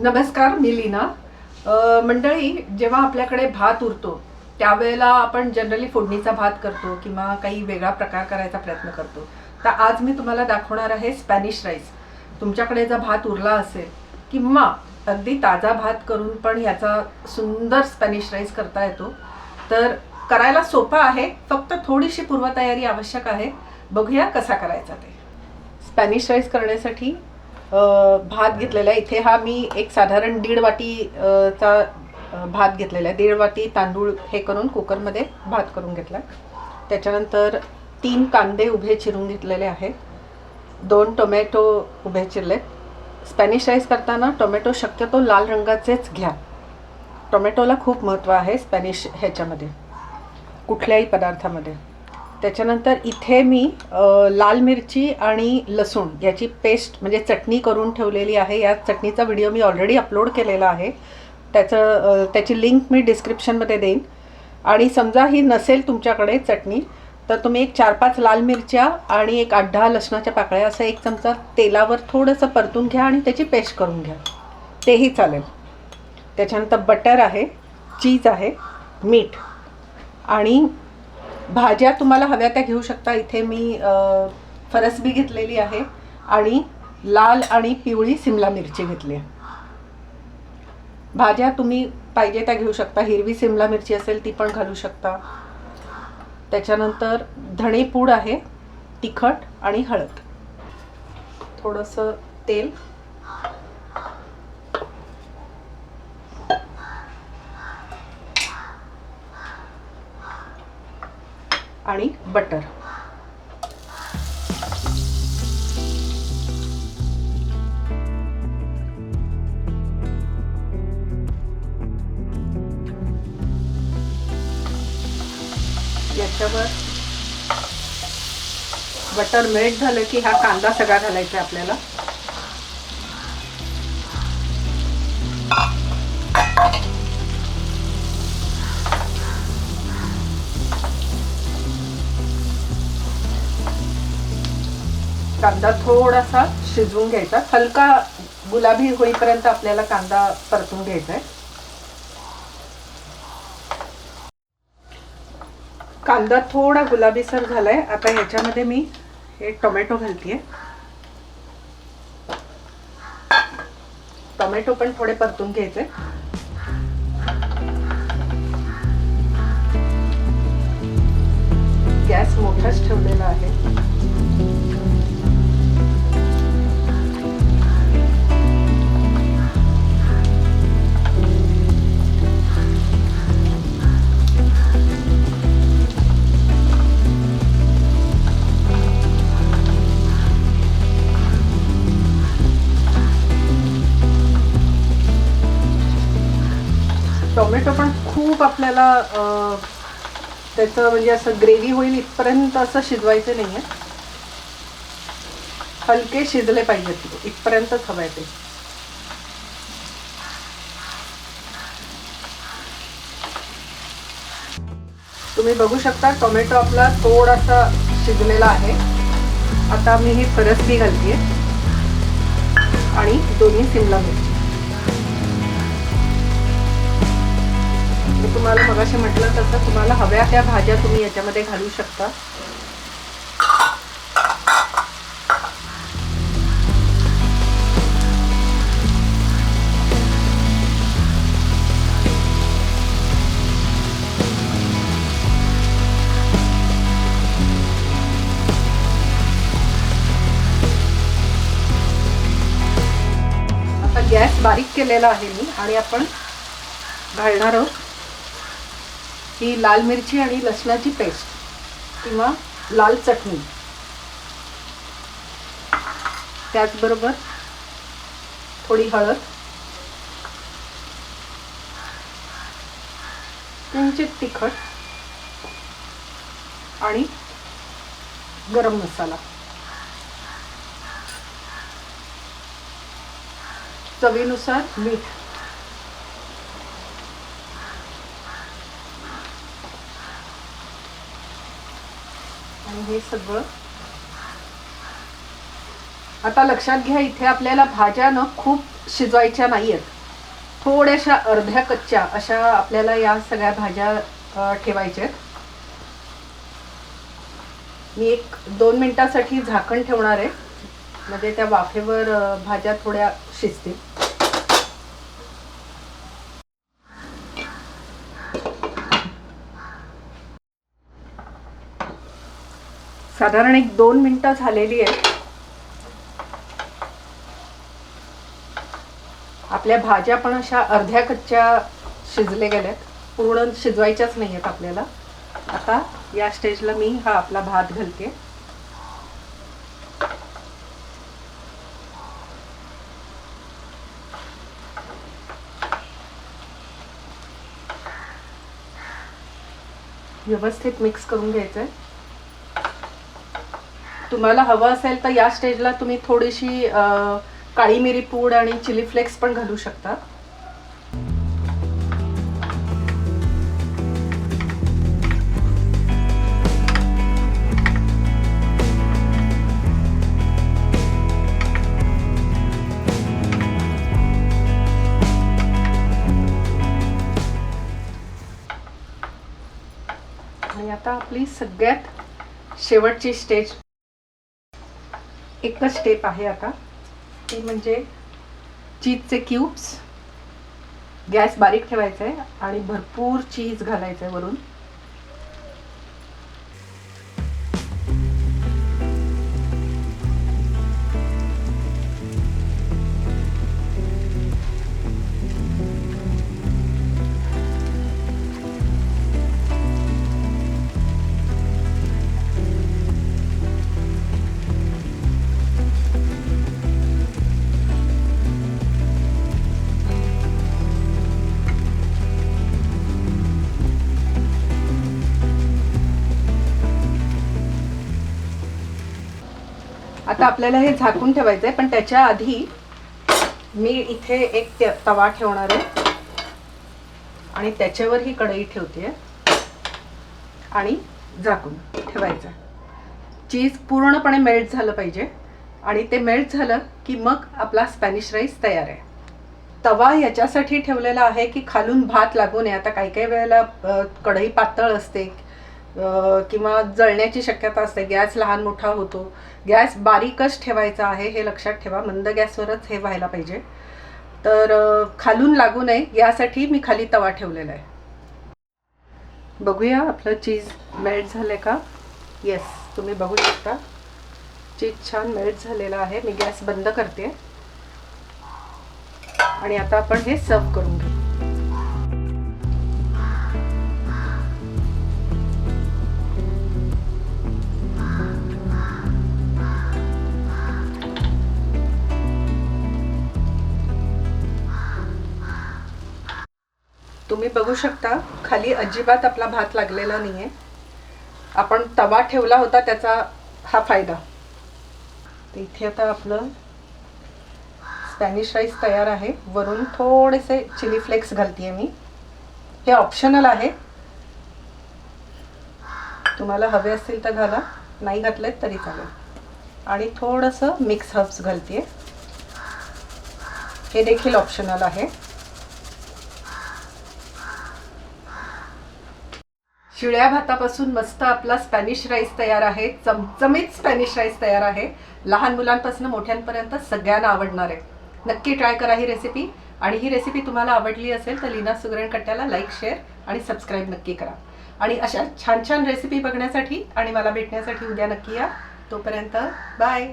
नमस्कार मी लीना. मंडळी जेव्हा आपल्याकडे भात उरतो त्यावेळेला आपण जनरली फोडणीचा भात करतो किंवा काही वेगळा प्रकार करायचा प्रयत्न करतो. तर आज मी तुम्हाला दाखवणार आहे स्पॅनिश राईस तुमच्याकडे जर भात उरला असेल किंवा अगदी ताजा भात करून पण ह्याचा सुंदर स्पॅनिश राईस करता येतो तर करायला सोपा आहे. फक्त थोडीशी पूर्वतयारी आवश्यक आहे. बघूया कसा करायचा ते. स्पॅनिश राईस करण्यासाठी भात घेतलेला आहे. इथे हा मी एक साधारण दीड वाटी चा भात घेतलेला आहे. दीड वाटी तांदूळ हे करून कुकरमध्ये भात करून घेतला. त्याच्यानंतर तीन कांदे उभे चिरून घेतलेले आहेत. दोन टोमॅटो उभे चिरले स्पॅनिश राईस करताना टोमॅटो शक्यतो लाल रंगाचेच घ्या. टोमॅटोला खूप महत्त्व आहे स्पॅनिश ह्याच्यामध्ये. कुठल्याही पदार्थामध्ये. त्याच्यानंतर इथे मी लाल मिरची आणि लसूण याची पेस्ट म्हणजे चटणी करून ठेवलेली आहे. या चटणीचा व्हिडिओ मी ऑलरेडी अपलोड केलेला आहे. त्याचं त्याची लिंक मी डिस्क्रिप्शनमध्ये देईन. आणि समजा ही नसेल तुमच्याकडे चटणी तर तुम्ही एक चार पाच लाल मिरच्या आणि एक आठ दहा लसणाच्या पाकळ्या असं एक चमचा तेलावर थोडंसं परतून घ्या आणि त्याची पेस्ट करून घ्या. तेही चालेल. त्याच्यानंतर बटर आहे चीज आहे मीठ आणि भाज्या तुम्हाला हव्या त्या घेऊ शकता. इथे मी फरसबी घेतलेली आहे आणि लाल आणि पिवळी सिमला मिरची घेतली आहे. भाज्या तुम्ही पाहिजे त्या घेऊ शकता. हिरवी सिमला मिरची असेल ती पण घालू शकता. त्याच्यानंतर धणेपूड आहे तिखट आणि हळद. थोडंसं तेल. आणि बटर. याच्यावर बटर मेल्ट झालं की हा कांदा सगळा घालायचा आहे आपल्याला. कांदा थोडासा शिजवून घ्यायचा. हलका गुलाबी होईपर्यंत आपल्याला कांदा परतून घ्यायचा आहे कांदा थोडा गुलाबीसर झालाय. आता ह्याच्यामध्ये मी हे टोमॅटो घालतीये. टोमॅटो पण थोडे परतून घ्यायचे गॅस मोठाच ठेवलेला आहे. टोमॅटो पण खूप आपल्याला त्याचं म्हणजे असं ग्रेव्ही होईल इथपर्यंत असं शिजवायचं नाही आहे हलके शिजले पाहिजेत इथपर्यंतच हवं आहे ते. तुम्ही बघू शकता टोमॅटो आपला थोडासा शिजलेला आहे. आता मी ही फरसबी घालते आणि दोन्ही सिमला मिरची तुम्हाला तुम्हाला असे म्हटलं तसं तुम्हाला हव्या त्या भाज्या तुम्ही याच्यामध्ये घालू शकता. गॅस बारीक केलेला आहे मी आणि आपण घालणार आहोत. ही लाल मिरची आणि लसणाची पेस्ट किंवा लाल चटणी. त्याचबरोबर थोडी हळद. किंचित तिखट आणि गरम मसाला. चवीनुसार मीठ. आणि हे सगळं. आता लक्षात घ्या इथे आपल्याला भाज्या ना खूप शिजवायच्या नाही आहेत थोड्याशा अर्ध्या कच्च्या अशा आपल्याला या सगळ्या भाज्या ठेवायच्या आहेत. मी एक दोन मिनिटासाठी झाकण ठेवणार आहे. म्हणजे त्या वाफेवर भाज्या थोड्या शिजतील. साधारण एक दोन मिनिटं झालेली आहेत. आपल्या भाज्या पण अशा अर्ध्या कच्च्या शिजले गेल्यात. पूर्ण शिजवायच्याच नाही आहेत आपल्याला. आता या स्टेजला मी हा आपला भात घालते. व्यवस्थित मिक्स करून घ्यायचं आहे तुम्हाला हवं असेल तर या स्टेजला तुम्ही थोडीशी काळी मिरी पूड आणि चिली फ्लेक्स पण घालू शकता. आणि आता आपली सगळ्यात शेवटची स्टेज. एकच स्टेप आहे आता. ती म्हणजे चीजचे क्यूब्स गॅस बारीक ठेवायचा आहे आणि भरपूर चीज घालायचं आहे वरून. आता आपल्याला हे झाकून ठेवायचं आहे पण त्याच्या आधी मी इथे एक तवा ठेवणार आहे. आणि त्याच्यावर ही कढई ठेवते आणि झाकून ठेवायचं चीज पूर्णपणे मेल्ट झालं पाहिजे. आणि ते मेल्ट झालं की मग आपला स्पॅनिश राईस तयार आहे. तवा याच्यासाठी ठेवलेला आहे की खालून भात लागू नये. आता काही काही वेळेला कढई पातळ असते. किंवा जळण्याची शक्यता असते. गॅस लहान मोठा होतो. गॅस बारीकच ठेवायचा आहे हे लक्षात ठेवा. मंद गॅसवरच हे व्हायला पाहिजे. तर खालून लागू नये. यासाठी मी खाली तवा ठेवलेला आहे. बघूया आपलं चीज मेल्ट झालं का? येस तुम्ही बघू शकता. चीज छान मेल्ट झालेला आहे. मी गॅस बंद करते. आणि आता आपण हे सर्व करून घेऊ. तुम्ही बघू शकता खाली अजिबात आपला भात लागलेला नाही आहे आपण तवा ठेवला होता त्याचा हा फायदा. तर इथे आता आपलं स्पॅनिश राईस तयार आहे. वरून थोडेसे चिली फ्लेक्स घालते मी. हे ऑप्शनल आहे. तुम्हाला हवे असतील तर घाला नाही घातलेत तरी चालेल. आणि थोडंसं मिक्स हर्ब्स घालते हे देखील ऑप्शनल आहे. शिळ्या भातापासून मस्त आपला स्पॅनिश राईस तयार आहे चमचमीत स्पॅनिश राईस तयार आहे. लहान मुलांपासून मोठ्यांपर्यंत सगळ्यांना आवडणार आहे. नक्की ट्राय करा ही रेसिपी आणि ही रेसिपी तुम्हाला आवडली असेल तर लीना सुगरण कट्ट्याला लाईक शेअर आणि सबस्क्राईब नक्की करा. आणि अशा छान छान रेसिपी बघण्यासाठी आणि मला भेटण्यासाठी उद्या नक्की या. तोपर्यंत बाय